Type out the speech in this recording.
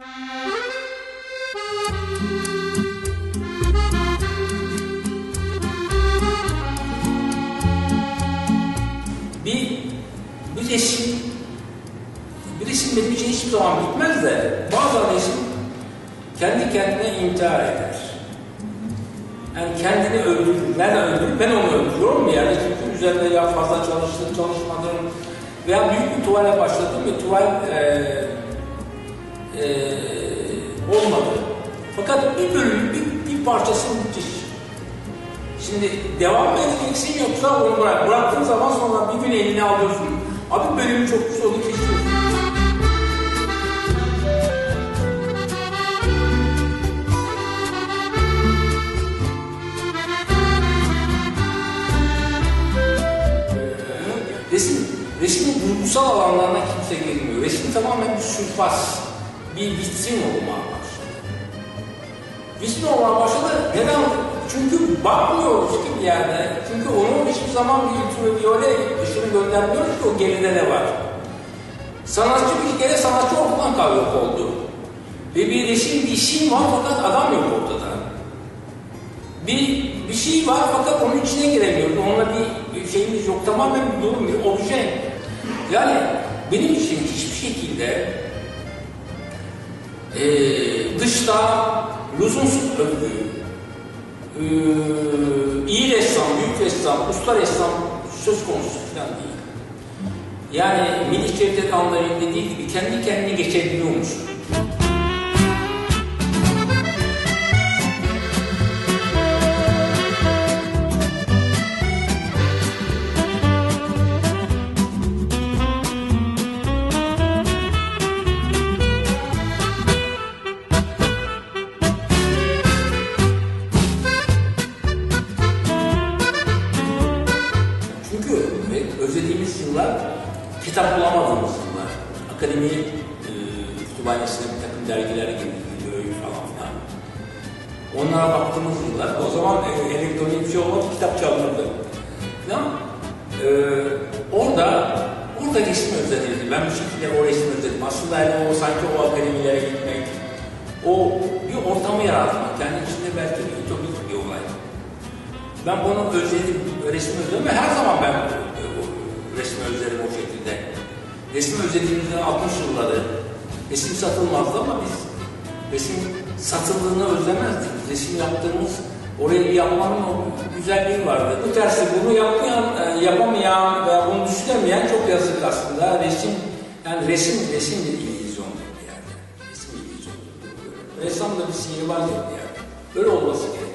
Bir, bir resim, bir resim benim için hiçbir zaman bitmez de bazen resim kendi kendine intihar eder. Yani kendini öldürür. Nereden öldürür? Ben onu öldürüyorum yerde. Çünkü üzerinde ya fazla çalıştım, çalışmadım. Veya büyük bir tuvale başladım ve tuval eee eee olmadı. Fakat bir bölüm, bir, bir parçası müthiş. Şimdi devam edeceksin yoksa onu bırak. Bıraktığın zaman sonra bir gün eline alıyorsun. Abi bölümü çok güzel oldu kesiyorsun. Resim, resmin duygusal alanlarına kimse girmiyor. Resim tamamen bir sürfas, bir olmaya başladı. Vitrin olmaya başladı. Neden? Çünkü bakmıyoruz ki bir yerde. Çünkü onun hiçbir zaman bir ultraviyole ışını göndermiyoruz ki o geride ne var. Sanatçı bir kere sanatçı ortadan kayıp oldu. Ve bir resim, bir isim var fakat adam yok ortada. Bir, bir şey var fakat onun içine giremiyoruz. Onunla bir şeyimiz yok. Tamamen bir durum, bir obje. Yani benim için hiçbir şekilde eee dışta lüzumsuz övgü, eee, iyi ressam, büyük ressam, usta ressam söz konusu falan değil. Yani Melih Cevdet Anlar'ın dediği gibi kendi kendine geçebiliyormuş. Özlediğimiz yıllar kitap bulamadığımız yıllar. Akademi e, kütüphanesine bir takım dergiler öykü falan filan. Onlara baktığımız yıllar, o zaman e, elektronik bir şey olmadı, kitap çalınırdı. Falan. E, orada, orada resim özledildi. Ben bir şekilde o resmi özledim. Aslında yani o sanki o akademilere gitmek, o bir ortamı yaratmak, kendi içinde belki bir. Ben bunu özledim, resmi özledim her zaman ben resmi özlerim o şekilde. Resmi özlediğimizde 60 yılları resim satılmazdı ama biz resim satıldığını özlemezdik. Resim yaptığımız, orayı yapmanın o güzelliği vardı. Bu tersi bunu yapmayan, e, yapamayan veya bunu düşünemeyen çok yazık aslında. Resim, yani resim, resim bir illüzyondur bir. Resim illüzyondur. Ressam da bir sihirbaz yerde. Böyle olması gerekiyor.